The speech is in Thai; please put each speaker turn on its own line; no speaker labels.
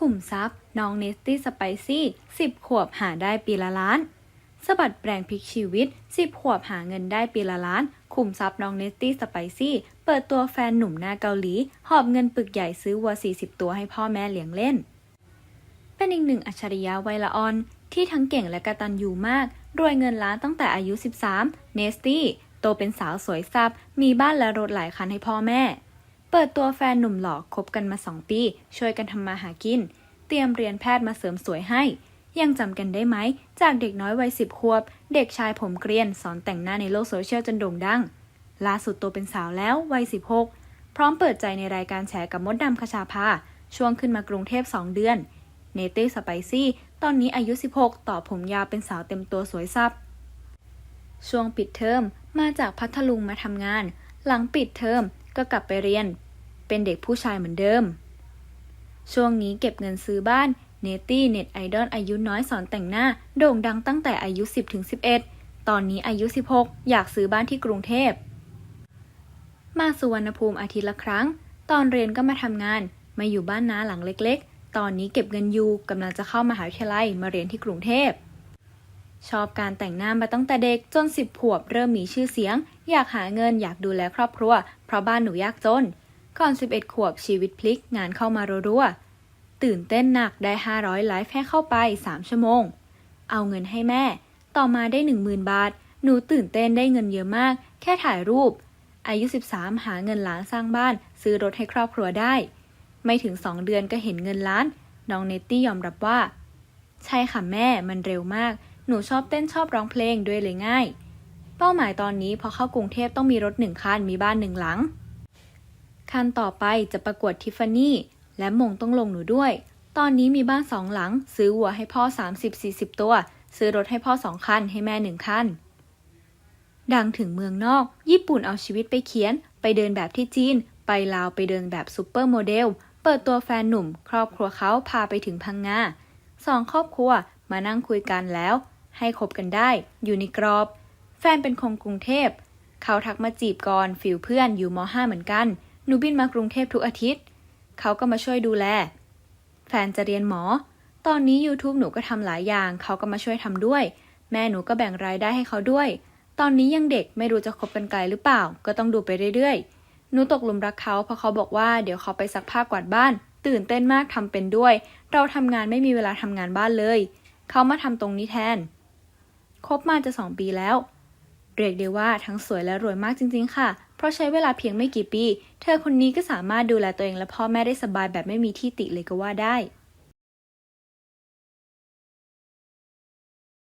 ขุมทรัพย์ น้องเนสตี้สไปซี่ 10 ขวบหาได้ปีละล้าน สบัดแปลงพลิกชีวิต 10 ขวบหาเงินได้ปีละล้าน ขุมทรัพย์น้องเนสตี้สไปซี่ เปิดตัวแฟนหนุ่มหน้าเกาหลี หอบเงินปึกใหญ่ซื้อวัว 40 ตัวให้พ่อแม่เลี้ยงเล่น เป็นอีกหนึ่งอัจฉริยะไวยละออน ที่ทั้งเก่งและกระตันยูมาก รวยเงินล้านตั้งแต่อายุ 13 เนสตี้โตเป็นสาวสวยซับมีบ้านและรถหลายคันให้พ่อแม่ เปิดตัวแฟนหนุ่มหล่อคบกันมา 2 ปี ช่วยกันทำมาหากิน เตรียมเรียนแพทย์มาเสริมสวยให้ ยังจำกันได้ไหม จากเด็กน้อยวัยสิบขวบ เด็กชายผมเกรียน สอนแต่งหน้าในโลกโซเชียลจนโด่งดัง ล่าสุดโตเป็นสาวแล้ววัย 16 พร้อมเปิดใจในรายการแฉกับมดดำคชาภาช่วงขึ้นมากรุงเทพ 2 เดือน เนเต้สไปซี่ ตอนนี้อายุ 16 ต่อผมยาวเป็นสาวเต็มตัวสวยซับ ช่วงปิดเทอมมาจากพัทลุงมาทำงาน หลังปิดเทอม ก็กลับไปเรียน เป็นเด็กผู้ชายเหมือนเดิม ช่วงนี้เก็บเงินซื้อบ้านเนตี้เน็ตไอดอลอายุน้อยสอนแต่งหน้า โด่งดังตั้งแต่อายุ 10ถึง11 ตอนนี้อายุ 16 อยากซื้อบ้านที่กรุงเทพ มาสุวรรณภูมิอาทิตย์ละครั้ง ตอนเรียนก็มาทำงาน มาอยู่บ้านน้าหลังเล็กๆ ตอนนี้เก็บเงินอยู่กำลังจะเข้ามหาวิทยาลัยมาเรียนที่กรุงเทพ ชอบการแต่งหน้ามาตั้งแต่เด็กจนสิบขวบเริ่มมีชื่อเสียง อยากหาเงินอยากดูแลครอบครัว เพราะบ้านหนูยากจน ก่อน 11 ขวบชีวิตพลิกงานเข้ามารัวๆตื่นเต้นหนักได้ 500 ไลฟ์แค่เข้าไป 3 ชั่วโมง เอาเงินให้แม่ ต่อมาได้ 10,000 บาท หนูตื่นเต้นได้เงินเยอะมาก แค่ถ่ายรูป อายุ 13 หาเงินล้านสร้างบ้าน ซื้อรถให้ครอบครัวได้ ไม่ถึง 2 เดือนก็เห็นเงินล้าน น้องเนตตี้ยอมรับว่า ใช่ค่ะแม่มันเร็วมาก หนูชอบเต้นชอบร้องเพลงด้วยเลยง่าย เป้าหมายตอนนี้พอเข้ากรุงเทพต้องมีรถหนึ่งคันมีบ้านหนึ่งหลัง คันต่อไปจะประกวดทิฟฟานี่และมงต้องลงหนูด้วย ตอนนี้มีบ้านสองหลัง ซื้อวัวให้พ่อ 30-40 ตัว ซื้อรถให้พ่อสองคันให้แม่หนึ่งคันดังถึงเมืองนอก ญี่ปุ่นเอาชีวิตไปเขียน ไปเดินแบบที่จีน ไปลาวไปเดินแบบซูเปอร์โมเดล เปิดตัวแฟนหนุ่ม ครอบครัวเขาพาไปถึงพังงาสองครอบครัวมานั่งคุยกันแล้ว ให้คบกันได้อยู่ในกรอบ แฟนเป็นคนกรุงเทพ เขาทักมาจีบก่อนฟิลเพื่อนอยู่ม .5 เหมือนกัน หนูบินมากรุงเทพทุกอาทิตย์ เขาก็มาช่วยดูแล แฟนจะเรียนหมอ ตอนนี้ YouTube หนูก็ทำหลายอย่าง เขาก็มาช่วยทำด้วย แม่หนูก็แบ่งรายได้ให้เขาด้วย ตอนนี้ยังเด็กไม่รู้จะคบกันไกลหรือเปล่า ก็ต้องดูไปเรื่อยๆ หนูตกหลุมรักเขาเพราะเขาบอกว่าเดี๋ยวเขาไปซักผ้ากวาดบ้าน ตื่นเต้นมากทำเป็นด้วย เราทำงานไม่มีเวลาทำงานบ้านเลย เขามาทำตรงนี้แทน คบมาจะสองปีแล้ว เรียกได้ว่าทั้งสวยและรวยมากจริง ๆ ค่ะ เพราะใช้เวลาเพียงไม่กี่ปี เธอคนนี้ก็สามารถดูแลตัวเองและพ่อแม่ได้สบายแบบไม่มีที่ติเลยก็ว่าได้